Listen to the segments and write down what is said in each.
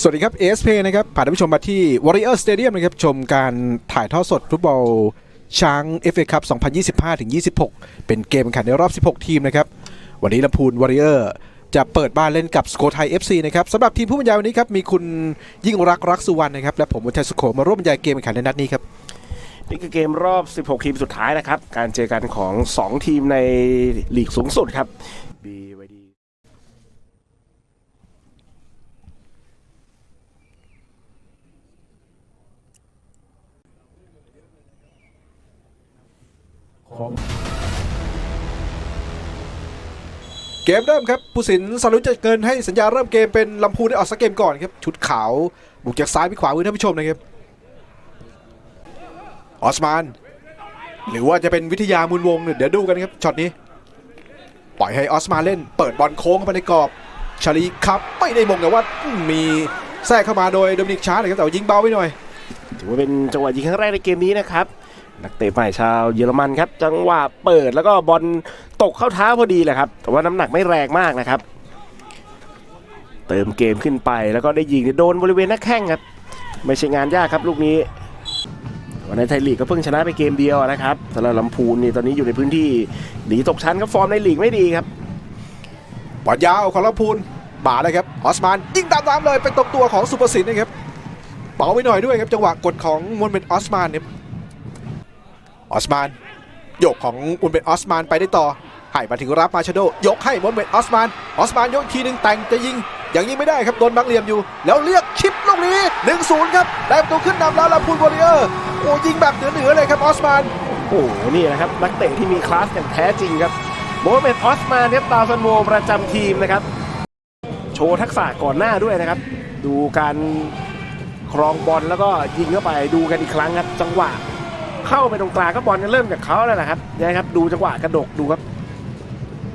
สวัสดีครับ ASP นะครับผ่านท่านผู้ชมมาที่ Warrior Stadium นะครับ ชมการถ่ายทอดสดฟุตบอลช้าง FA Cup 2025-26 เป็นเกมแข่งขันในรอบ 16 ทีมนะครับ วันนี้ลำพูน Warrior จะเปิดบ้านเล่นกับสโ o ไทย FC นะครับสำหรับทีมผู้บรรยายวันนี้ครับ มีคุณยิ่งรักรักสุวรรณนะครับ และผมวัชสุโขมาร่วมบรรยายเกมแข่งขันในนัดนี้ครับนี่คือเกมรอบ 16 ทีมสุดท้ายนะครับ การเจอกันของ 2 ทีมในลีกสูงสุดครับ เกมเริ่มครับผู้สินสรุปจะเกินให้สัญญาเริ่มเกมเป็นลำพูนได้ออกสักเกมก่อนครับชุดขาวบุกจากซ้ายไปขวามือท่านผู้ชมนะครับออสมาน หรือว่าจะเป็นวิทยามูลวงเนี่ยเดี๋ยวดูกันครับช็อตนี้ ปล่อยให้ออสมานเล่นเปิดบอลโค้งเข้าไปในกรอบชาลีครับไม่ได้มงแต่ว่าอืมมีแทรกเข้ามาโดยโดมินิกชาร์ดนะครับแต่ว่ายิงเบาไปหน่อย ถือว่าเป็นจังหวะยิงครั้งแรกในเกมนี้นะครับ นักเตะใหม่ชาวเยอรมันครับ จังหวะเปิดแล้วก็บอลตกเข้าเท้าพอดีแหละครับ แต่ว่าน้ำหนักไม่แรงมากนะครับ เติมเกมขึ้นไปแล้วก็ได้ยิงโดนบริเวณหน้าแข้งครับ ไม่ใช่งานยากครับลูกนี้วันในไทยลีกก็เพิ่งชนะไปเกมเดียวนะครับสำหรับลำพูนนี่ตอนนี้อยู่ในพื้นที่หนีตกชั้นครับฟอร์มในลีกไม่ดีครับบอลยาวของลำพูนบาเลยครับออสมานยิงตามตามเลยเป็นตรงตัวของสุภสินนะครับเบาไปหน่อยด้วยครับจังหวะกดของมวนเป็นออสมานเนี่ย ออสมานยกของมวนเป็นออสมานไปได้ต่อให้มาถึงรับมาชโด ยกให้มนเป็นออสมาน ออสมานยกทีหนึ่งแต่งจะยิงอย่างยิงไม่ได้ครับโดนบังเหลี่ยมอยู่ แล้วเรียกชิปลูกนี้1-0ครับได้ประตูขึ้นนำแล้วลำพูนวอริเออร์โอ้ยิงแบบเหนือๆเลยครับออสมานโอ้โหนี่นะครับนักเตะที่มีคลาสอย่างแท้จริงครับโมฮัมเหม็ดออสมานครับดาวซันโวประจำทีมนะครับ โชว์ทักษะก่อนหน้าด้วยนะครับ ดูการครองบอลแล้วก็ยิงเข้าไปดูกันอีกครั้งครับจังหวะ เข้าไปตรงกลางก็บอลจะเริ่มจากเขาแล้วนะครับนะครับดูจังหวะกระดกดูครับ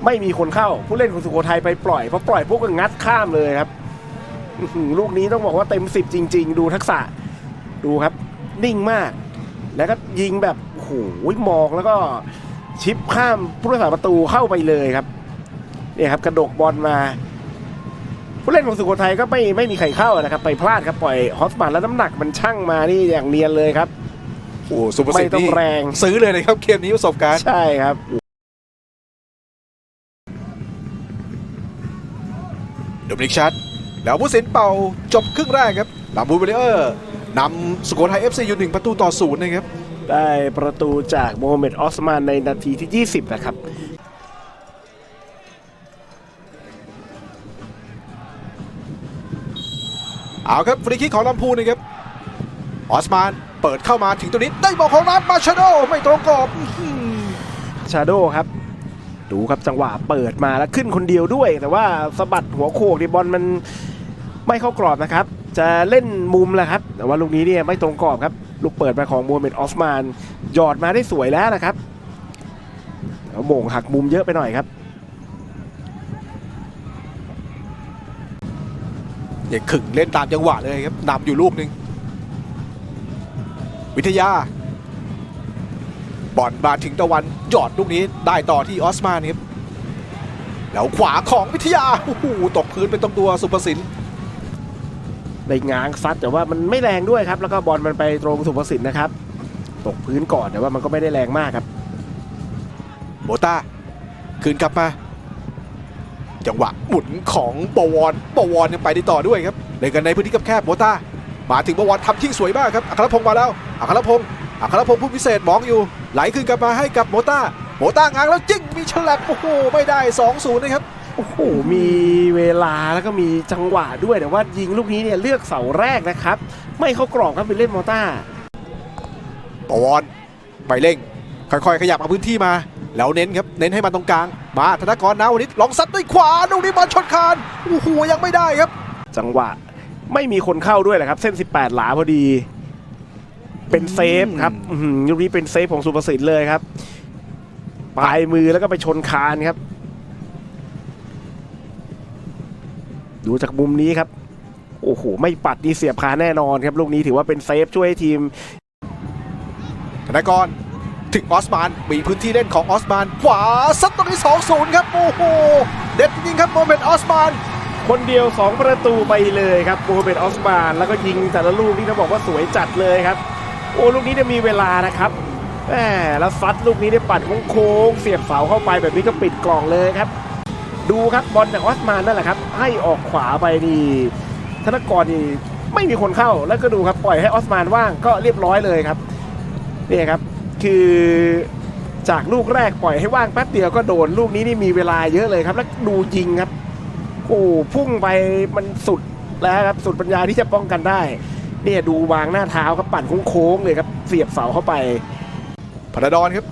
ไม่มีคนเข้าผู้เล่นของสุโขทัยไปปล่อยพอปล่อยพวกก็งัดข้ามเลยครับลูกนี้ต้องบอกว่าเต็มสิบจริง ๆ ดูทักษะดูครับ นิ่งมาก แล้วก็ยิงแบบโอ้โหมองแล้วก็ชิปข้ามผู้รักษาประตูเข้าไปเลยครับเนี่ยครับกระดกบอลมา ผู้เล่นของสุโขทัยก็ไม่ไม่มีใครเข้านะครับ ไปพลาดครับปล่อยฮอสมันแล้วน้ำหนักมันช่างมานี่อย่างเนียนเลยครับ โอ้สุภสินไม่ต้องนี่แรง ซื้อเลยนะครับเกมนี้ประสบการณ์ใช่ครับ โดมินิกชัดแล้วผู้สินเป่าจบครึ่งแรกครับลำบูเบเออร์นำสุโขทัยเอฟซีอยู่หนึ่งประตูต่อศูนย์นะครับ ได้ประตูจากโมฮัมเหม็ดออสมานในนาทีที่ 20 นะครับ เอาครับฟรีคิกของลำพูนนะครับ ออสมาน เปิดเข้ามาถึงตัวนี้ได้บอลของรัฐมาชาโดไม่ตรงกรอบอื้อหือชาโดครับ ดูครับจังหวะเปิดมาแล้วขึ้นคนเดียวด้วย แต่ว่าสะบัดหัวโขกในบอลมันไม่เข้ากรอบนะครับ จะเล่นมุมแหละครับ แต่ว่าลูกนี้เนี่ยไม่ตรงกรอบครับ ลูกเปิดมาของโมฮัมเหม็ดออสมานหยอดมาได้สวยแล้วนะครับแล้วโมงหักมุมเยอะไปหน่อยครับเด็กขึงเล่นตามจังหวะเลยครับนำอยู่ลูกหนึ่ง วิทยา บอลมาถึงตะวันหยอดลูกนี้ได้ต่อที่ออสมานครับแล้วขวาของวิทยาโอ้โหตกพื้นเป็นตรงตัวสุภสินได้ง้างซัดแต่ว่ามันไม่แรงด้วยครับ แล้วก็บอลมันไปตรงสุภสินนะครับ ตกพื้นก่อนแต่ว่ามันก็ไม่ได้แรงมากครับโบต้าคืนกลับมา จังหวะหมุนของปวรปวรยังไปได้ต่อด้วยครับเล่นกันในพื้นที่แคบๆโบต้า มาถึงปวรทำทิ้งสวยมากครับอัครพงศ์มาแล้วอัครพงศ์อัครพงศ์ผู้พิเศษมองอยู่ ไหลคืนกลับมาให้กับโบต้าโบต้างางแล้วจิ้งมีฉลับโอ้โหไม่ได้ 2-0นะครับโอ้โหมีเวลาแล้วก็มีจังหวะด้วยแต่ว่ายิงลูกนี้เนี่ยเลือกเสาแรกนะครับ ไม่เข้ากรอบครับเป็นเล่นมอต้าปวรไปเร่ง ค่อยๆ ขยับเอาพื้นที่มา แล้วเน้นครับ เน้นให้มันตรงกลาง มาธนกรนาวนิดลองซัดด้วยขวาลูกนี้บอลชนคานโอ้โหยังไม่ได้ครับ จังหวะ ไม่มีคนเข้าด้วยแหละครับ เส้น 18 หลาพอดี เป็นเซฟครับอื้อหือลูกนี้เป็นเซฟของสุภสินเลยครับปลายมือแล้วก็ไปชนคานครับ ดูจากมุมนี้ครับ โอ้โห ไม่ปัดนี่เสียบคานแน่นอนครับ ลูกนี้ถือว่าเป็นเซฟช่วยให้ทีมธนกรถึงออสมาน มีพื้นที่เล่นของออสมาน ขวาซัดตรงนี้2-0 ครับ โอ้โห เด็ดจริงๆครับโมเมนต์ออสมาน คนเดียว 2 ประตูไปเลยครับโมฮัมเหม็ดออสมานแล้วก็ยิงแต่ละลูกนี่ต้องบอกว่าสวยจัดเลยครับ โอ้ลูกนี้เนี่ยมีเวลานะครับแหมแล้วซัดลูกนี้ได้ปัดโค้งเสียบเสาเข้าไปแบบนี้ก็ปิดกล่องเลยครับ ดูครับบอลจากออสมานนั่นแหละครับ ให้ออกขวาไปนี่ธนกรนี่ไม่มีคนเข้าแล้วก็ดูครับปล่อยให้ออสมานว่างก็เรียบร้อยเลยครับนี่ครับคือจากลูกแรกปล่อยให้ว่างแป๊บเดียวก็โดนลูกนี้นี่มีเวลาเยอะเลยครับ แล้วดูยิงครับ โอ้พุ่งไปมันสุดแล้วครับสุดปัญญาที่จะป้องกันได้ เนี่ยดูวางหน้าเท้าครับปั่นโค้งๆเลยครับเสียบเสาเข้าไปพนาดอนครับ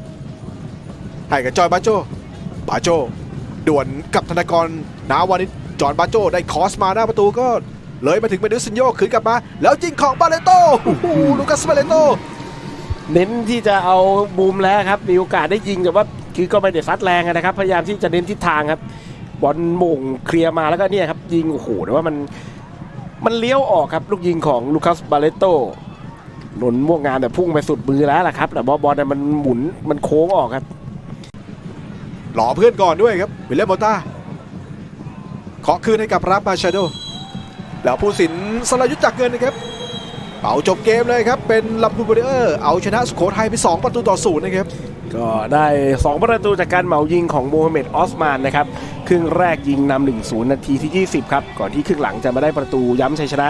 ให้กับจอยบาโจบาโจด่วนกับธนากรนาวานิชจอห์นบาโจได้คอสมาหน้าประตูก็เลยมาถึงเมดิซินโยคืนกลับมา แล้วยิงของบาเลโตโอ้โหลูคัสบาเลโตเน้นที่จะเอาบูมแล้วครับมีโอกาสได้ยิงแต่ว่าคือก็ไม่ได้ซัดแรงอะนะครับ พยายามที่จะเน้นทิศทางครับ บอลมงเคลียร์มาแล้วก็เนี่ยครับยิงโอ้โหแต่ว่ามันมันเลี้ยวออกครับลูกยิงของลูคัสบาเลโตหนุนม่วงงามแต่พุ่งไปสุดมือแล้วล่ะครับแต่บอลบอลเนี่ยมันหมุนมันโค้งออกครับหล่อเพื่อนก่อนด้วยครับวิลเลมโมต้าขอคืนให้กับรับมาชาโดแล้วผู้สินสลายุทธจักเงินนะครับเป่าจบเกมเลยครับเป็นลำพูนบริเออร์เอาชนะสุโขทัยไป 2 ประตูต่อศูนย์นะครับ ก็ได้ 2 ประตูจากการเหมายิงของโมฮัมเหม็ดออสมานนะครับ ครึ่งแรกยิงนำ1-0 นาทีที่ 20 ครับ ก่อนที่ครึ่งหลังจะมาได้ประตูย้ำชัยชนะ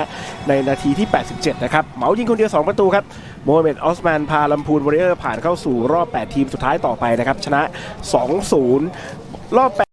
ในนาทีที่ 87 นะครับ เหมายิงคนเดียว 2 ประตูครับ โมฮัมเหม็ดออสมานพาลำพูนวอริเออร์ผ่านเข้าสู่รอบ 8 ทีมสุดท้ายต่อไปนะครับ ชนะ 2-0 รอบ8